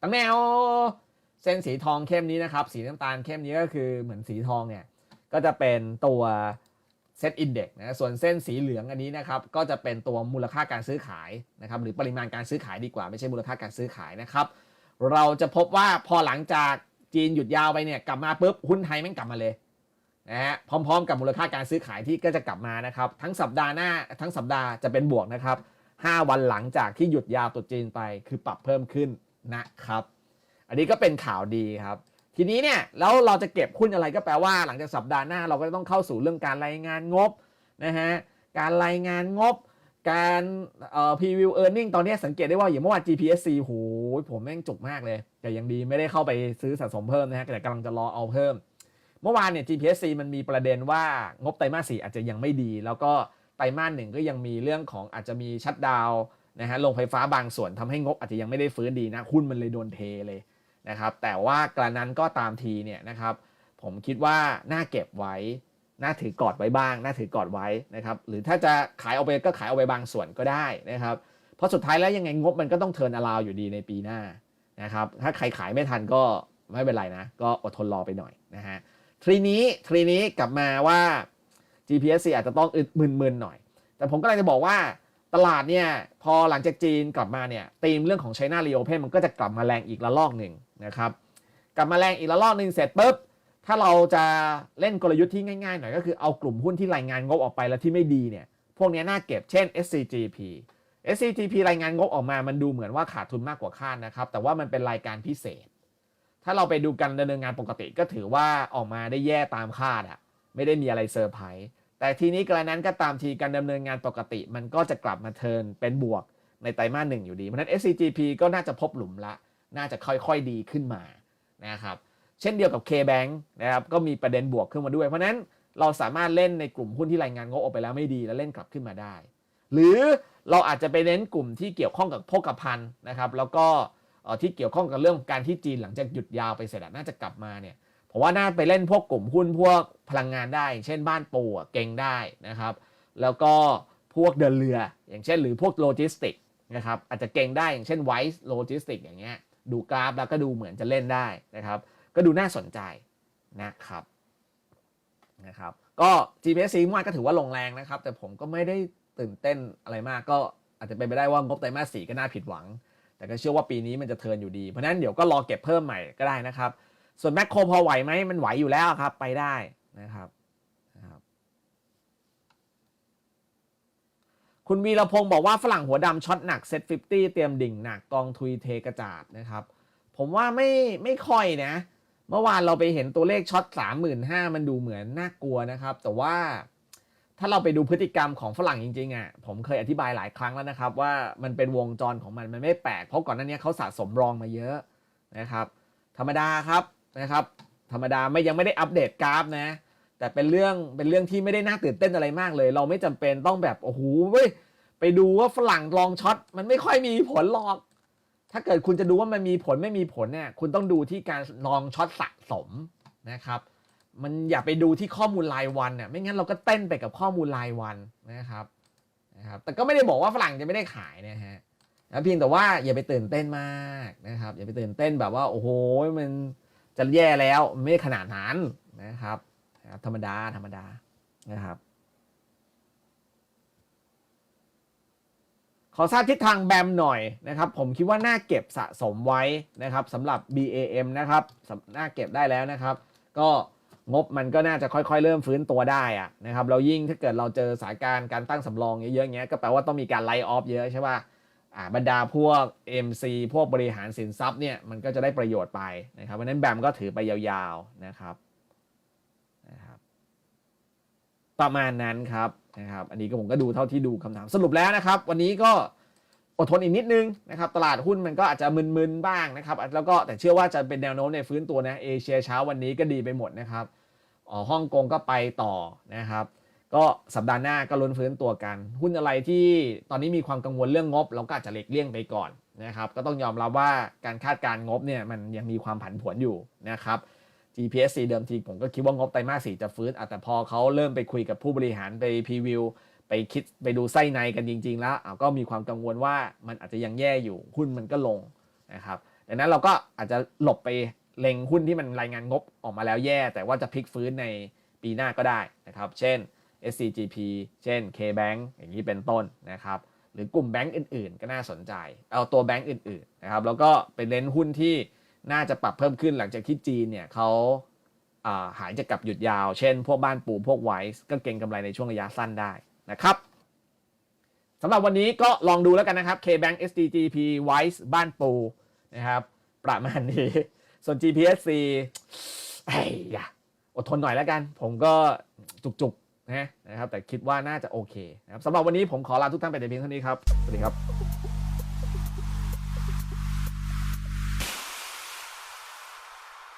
ตั้งแนวเส้นสีทองเข้มนี้นะครับ สีน้ำตาลเข้มนี้ก็คือเหมือนสีทองเนี่ย ก็จะเป็นตัวเซตอินเด็กนะส่วนเส้นสีเหลืองอันนี้นะครับ ก็จะเป็นตัวมูลค่าการซื้อขายนะครับ หรือปริมาณการซื้อขายดีกว่า ไม่ใช่มูลค่าการซื้อขายนะครับ เราจะพบว่าพอหลังจากจีนหยุดยาวไปเนี่ยกลับมาปุ๊บหุ้นไทยแม่งกลับมาเลยนะฮะพร้อม ๆ กับมูลค่าการซื้อขายที่ก็จะกลับมานะครับ ทั้งสัปดาห์หน้าทั้งสัปดาห์จะเป็นบวกนะครับ 5 วันหลังจากที่หยุดยาวตรุษจีนไปคือปรับเพิ่มขึ้น นะครับ อันนี้ก็เป็นข่าวดีครับ ทีนี้เนี่ยแล้วเราจะเก็บหุ้นอะไรก็แปลว่า หลังจากสัปดาห์หน้าเราก็ต้องเข้าสู่เรื่องการรายงานงบนะฮะการรายงานงบ การเอ่อพรีวิวเออร์เน็งตอนนี้สังเกตได้ว่าอย่างเมื่อวาน GPSC โหยผมแม่งจุกมากเลย แต่ยังดีไม่ได้เข้าไปซื้อสะสมเพิ่มนะฮะแต่กำลังจะรอเอาเพิ่ม เมื่อวานเนี่ย GPSC มันมีประเด็นว่างบไตรมาสสี่อาจจะยังไม่ดี แล้วก็ไตรมาสหนึ่งก็ยังมีเรื่องของอาจจะมีชัดดาวน์ นะฮะโรงไฟฟ้าบางส่วนทำให้งบอาจจะยังไม่ได้ฟื้นดีนะหุ้นมันเลยโดนเทเลยนะครับแต่ว่ากระนั้นก็ตามทีเนี่ยนะครับผมคิดว่าน่าเก็บไว้ น่าถือกอดไว้บ้าง น่าถือกอดไว้นะครับหรือถ้าจะขายเอาไปก็ขายเอาไปบางส่วนก็ได้นะครับเพราะสุดท้ายแล้วยังไงงบมันก็ต้องเทินอลาวอยู่ดีในปีหน้านะครับถ้าใครขายไม่ทันก็ไม่เป็นไรนะ ก็อดทนรอไปหน่อยนะฮะทรีนี้ทรีนี้กลับมาว่า GPSC อาจจะต้องอึดมึนๆหน่อย แต่ผมก็เลยจะบอกว่า ตลาดเนี่ยพอหลังจากจีนกลับมาเนี่ยธีมเรื่องของ China Reopen มันก็จะกลับมาแรงอีกระลอกหนึ่งนะครับกลับมาแรงอีกระลอกหนึ่งเสร็จปุ๊บถ้าเราจะเล่นกลยุทธ์ที่ง่ายๆหน่อยก็คือเอากลุ่มหุ้นที่รายงานงบออกไปแล้วที่ไม่ดีเนี่ยพวกนี้น่าเก็บเช่น SCGP SCGP รายงานงบออกมามันดูเหมือนว่าขาดทุนมากกว่าคาดนะครับแต่ว่ามันเป็นรายการพิเศษ ถ้าเราไปดูการดำเนินงานปกติก็ถือว่าออกมาได้แย่ตามคาดอะไม่ได้มีอะไรเซอร์ไพรส์ แต่ทีนี้กระนั้นก็ตามทีการดำเนินงานปกติ มันก็จะกลับมาเทินเป็นบวกในไตรมาสหนึ่งอยู่ดี เพราะฉะนั้น SCGP ก็น่าจะพบหลุมละ น่าจะค่อยๆดีขึ้นมานะครับเช่นเดียวกับ K-Bank นะครับก็มีประเด็นบวกขึ้นมาด้วย เพราะฉะนั้นเราสามารถเล่นในกลุ่มหุ้นที่รายงานงบออกไปแล้วไม่ดีแล้วเล่นกลับขึ้นมาได้ หรือเราอาจจะไปเน้นกลุ่มที่เกี่ยวข้องกับโภคภัณฑ์นะครับแล้วก็ที่เกี่ยวข้องกับเรื่องการที่จีนหลังจากหยุดยาวไปเสร็จน่าจะกลับมาเนี่ย ผมว่าน่าไปเล่นพวกกลุ่มหุ้นพวกพลังงานได้ เช่นบ้านปูอะเก่งได้นะครับ แล้วก็พวกเดินเรือ อย่างเช่น หรือพวกโลจิสติกนะครับอาจจะเก่งได้อย่างเช่นไวซ์โลจิสติกอย่างเงี้ยดูกราฟแล้วก็ดูเหมือนจะเล่นได้นะครับ ก็ดูน่าสนใจนะครับนะครับก็ GPS ซีมาก็ถือว่าลงแรงนะครับ แต่ผมก็ไม่ได้ตื่นเต้นอะไรมาก ก็อาจจะเป็นไปได้ว่างบไตรมาสสี่ก็น่าผิดหวัง แต่ก็เชื่อว่าปีนี้มันจะเทิร์นอยู่ดี เพราะนั้นเดี๋ยวก็รอเก็บเพิ่มใหม่ก็ได้นะครับ ส่วนแมคโครพอไหวไหมมันไหวอยู่แล้วครับ ไปได้นะครับนะครับ คุณวีรพงศ์บอกว่าฝรั่งหัวดำช็อตหนักเซ็ต50เตรียมดิ่งหนักกองทุยเทกระจาดนะครับ ผมว่าไม่ไม่ค่อยนะ เมื่อวานเราไปเห็นตัวเลขช็อต35,000มันดูเหมือนน่ากลัวนะครับ แต่ว่าถ้าเราไปดูพฤติกรรมของฝรั่งจริงๆอะผมเคยอธิบายหลายครั้งแล้วนะครับ ว่ามันเป็นวงจรของมันมันไม่แปลกเพราะก่อนหน้านี้เขาสะสมรองมาเยอะนะครับ ธรรมดาครับ นะครับ ธรรมดาไม่ยังไม่ได้อัปเดตกราฟนะ แต่เป็นเรื่องเป็นเรื่องที่ไม่ได้น่าตื่นเต้นอะไรมากเลย เราไม่จำเป็นต้องแบบโอ้โหเว้ยไปดูว่าฝรั่งลองช็อตมันไม่ค่อยมีผลหรอก ถ้าเกิดคุณจะดูว่ามันมีผลไม่มีผลเนี่ยคุณต้องดูที่การลองช็อตสะสมนะครับ มันอย่าไปดูที่ข้อมูลรายวันเนี่ยไม่งั้นเราก็เต้นไปกับข้อมูลรายวันนะครับนะครับ แต่ก็ไม่ได้บอกว่าฝรั่งจะไม่ได้ขายนะฮะนะเพียงแต่ว่าอย่าไปตื่นเต้นมากนะครับ อย่าไปตื่นเต้นแบบว่าโอ้โหมัน จะแย่แล้วไม่ขนาดนั้นนะครับธรรมดาธรรมดานะครับขอทราบทิศทางแบมหน่อยนะครับ ผมคิดว่าน่าเก็บสะสมไว้นะครับสำหรับ BAM นะครับน่าเก็บได้แล้วนะครับ ก็งบมันก็น่าจะค่อยๆ เริ่มฟื้นตัวได้อะนะครับเรายิ่งถ้าเกิดเราเจอสถานการณ์การตั้งสำรองเยอะๆเงี้ยก็แปลว่าต้องมีการไล่ออฟเยอะใช่ป่ะ บรรดาพวก MC พวกบริหารสินทรัพย์เนี่ยมันก็จะได้ประโยชน์ไปนะครับเพราะฉะนั้นแบมก็ถือไปยาวๆนะครับนะครับ ประมาณนั้นครับนะครับ อันนี้ก็ผมก็ดูเท่าที่ดูคำถามสรุปแล้วนะครับ วันนี้ก็อดทนอีกนิดนึงนะครับ ตลาดหุ้นมันก็อาจจะมึนๆบ้างนะครับ แล้วก็แต่เชื่อว่าจะเป็นแนวโน้มในฟื้นตัวนะเอเชียเช้าวันนี้ก็ดีไปหมดนะครับอ๋อฮ่องกงก็ไปต่อนะครับ ก็สัปดาห์หน้าก็ลุ้นฟื้นตัวกัน หุ้นอะไรที่ตอนนี้มีความกังวลเรื่องงบ เราก็อาจจะหลีกเลี่ยงไปก่อนนะครับก็ต้องยอมรับว่าการคาดการงบเนี่ยมันยังมีความผันผวนอยู่นะครับ GPSC เดิมทีผมก็คิดว่างบไตรมาสสี่จะฟื้นแต่พอเขาเริ่มไปคุยกับผู้บริหารไปพรีวิวไปคิดไปดูไส้ในกันจริง ๆ แล้วก็มีความกังวลว่ามันอาจจะยังแย่อยู่หุ้นมันก็ลงนะครับดังนั้นเราก็อาจจะหลบไปเล็งหุ้นที่มันรายงานงบออกมาแล้วแย่ แต่ว่าจะพลิกฟื้นในปีหน้าก็ได้นะครับ เช่น SCGP เช่น KBank อย่างนี้เป็นต้นนะครับหรือกลุ่มแบงก์อื่นๆ ก็น่าสนใจ เอาตัวแบงก์อื่นๆนะครับแล้วก็เป็นเน้นหุ้นที่น่าจะปรับเพิ่มขึ้นหลังจากที่จีนเนี่ยเขาาหายจากกับหยุดยาว เช่น พวกบ้านปูพวกไวส์ก็เก็งกำไรในช่วงระยะสั้นได้นะครับสำหรับวันนี้ก็ลองดูแล้วกันนะครับ KBank SDGP Wise บ้านปูนะครับประมาณนี้ ส่วน GPSC ไอ้ยะอดทนหน่อยแล้วกัน ผมก็จุกๆ นะนะครับแต่คิดว่าน่าจะโอเคนะครับสำหรับวันนี้ผมขอลาทุกท่านไปแต่เพียงเท่านี้ครับสวัสดีครับ